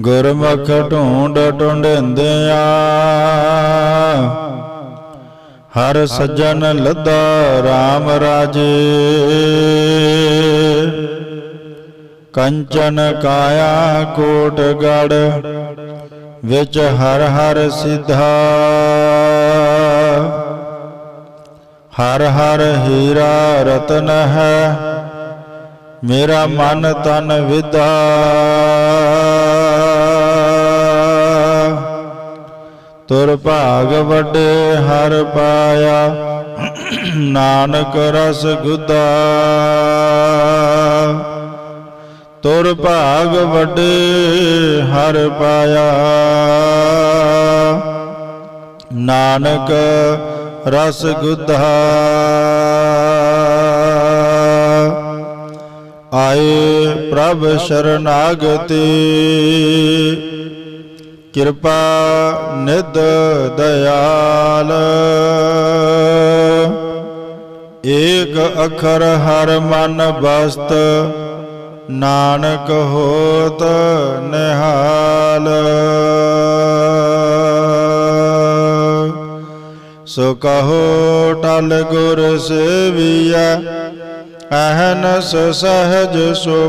ਗੁਰਮੁਖ ਢੂੰਡ ਟੁੰਡਿੰਦਿਆਂ ਹਰ ਸੱਜਣ ਲੱਦਾ RAM ਰਾਜੇ। ਕੰਚਨ ਕਾਇਆ ਕੋਟ ਗੜ ਵਿੱਚ ਹਰ ਹਰ ਸਿਧਾ। ਹਰ ਹਰ ਹੀਰਾ ਰਤਨ ਹੈ, ਮੇਰਾ ਮਨ ਤਨ ਵਿਦਾ। ਤੁਰ ਭਾਗ ਵੱਡੇ ਹਰ ਪਾਇਆ। ਨਾਨਕ ਰਸ ਗੁਦਾ। ਤੁਰ ਭਾਗ ਵੱਡੇ ਹਰ ਪਾਇਆ। ਨਾਨਕ ਰਸ ਗੁਦਾ। ਆਏ ਪ੍ਰਭ ਸ਼ਰਨਾਗਤੀ। ਕਿਰਪਾ ਨਿਧ ਦਇਆਲ ਏਕ ਅਖਰ ਹਰ ਮਨ ਬਸਤ, ਨਾਨਕ ਹੋਤ ਨਿਹਾਲ। ਸੋ ਕਹੋ ਟਲ ਗੁਰ ਸੇਵੀਐ, ਅਹਨਸ ਸਹਜ ਸੋ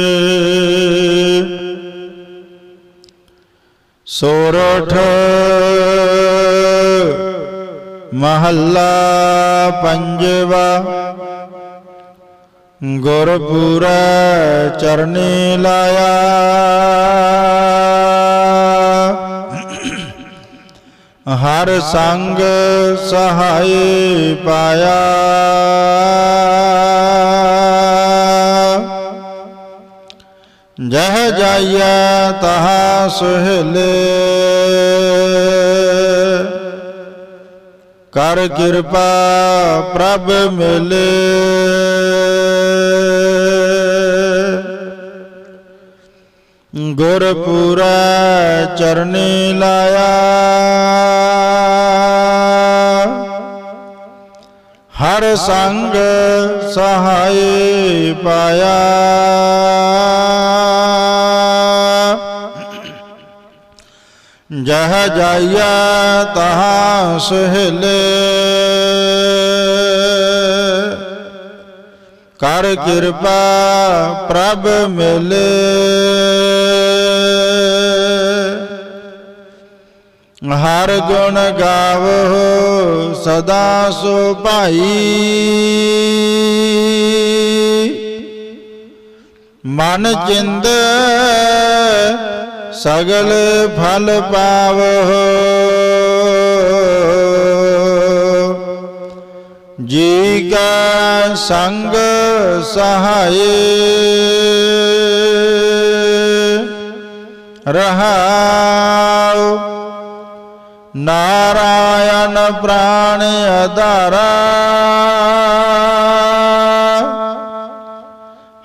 ਸੋਰਠ ਮਹੱਲਾ ਪੰਜਵਾ। ਗੁਰਪੂਰੈ ਚਰਨੀ ਲਾਇਆ। ਹਰ ਸੰਗ ਸਹਾਈ ਪਾਇਆ। ਜਹ ਜਾਈਐ ਤਹਾ ਸੁਹਲੇ। ਕਰ ਕਿਰਪਾ ਪ੍ਰਭ ਮਿਲੇ। ਗੁਰਪੂਰੈ ਚਰਨੀ ਲਾਇਆ। ਹਰ ਸੰਗ ਸਹਾਈ ਪਾਇਆ। ਜਹ ਜਾਈਐ ਤਹਾਂ ਸੁਹਲੇ। ਕਰ ਕਿਰਪਾ ਪ੍ਰਭ ਮਿਲ। ਹਰ ਗੁਣ ਗਾਵੋ ਸਦਾ ਸੋ ਭਾਈ। ਮਨ ਚਿੰਦ ਸਗਲ ਫਲ ਪਾਵੋ ਜੀ ਕਾ ਸੰਗ ਸਹਾਏ ਰਹਾਉ। ਨਾਰਾਇਣ ਪ੍ਰਾਣ ਅਧਾਰਾ।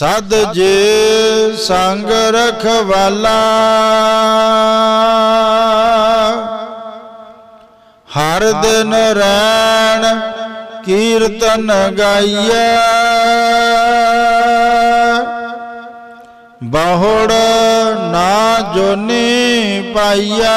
ਸਦ ਜੇ ਸੰਗ ਰਖਵਾਲਾ। ਹਰ ਦਿਨ ਰੈਣ ਕੀਰਤਨ ਗਾਈਐ। ਬਹੁੜ ਨਾ ਜੋਨੀ ਪਾਈਐ।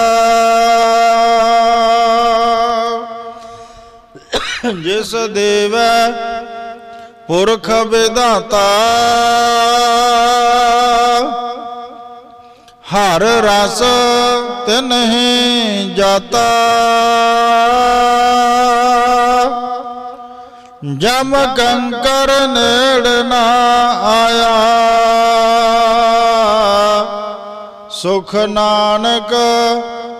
ਜਿਸ ਦੇਵੈ ਪੁਰਖ ਵਿਦਾਤਾ ਹਰ ਰਸ ਤਿਨਹਿ ਜਾਤਾ। ਜਮ ਕੰਕਰ ਨੇੜ ਨਾ ਆਇਆ, ਸੁਖ ਨਾਨਕ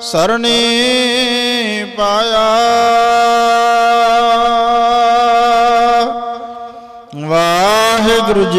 ਸਰਣੀ ਪਾਇਆ।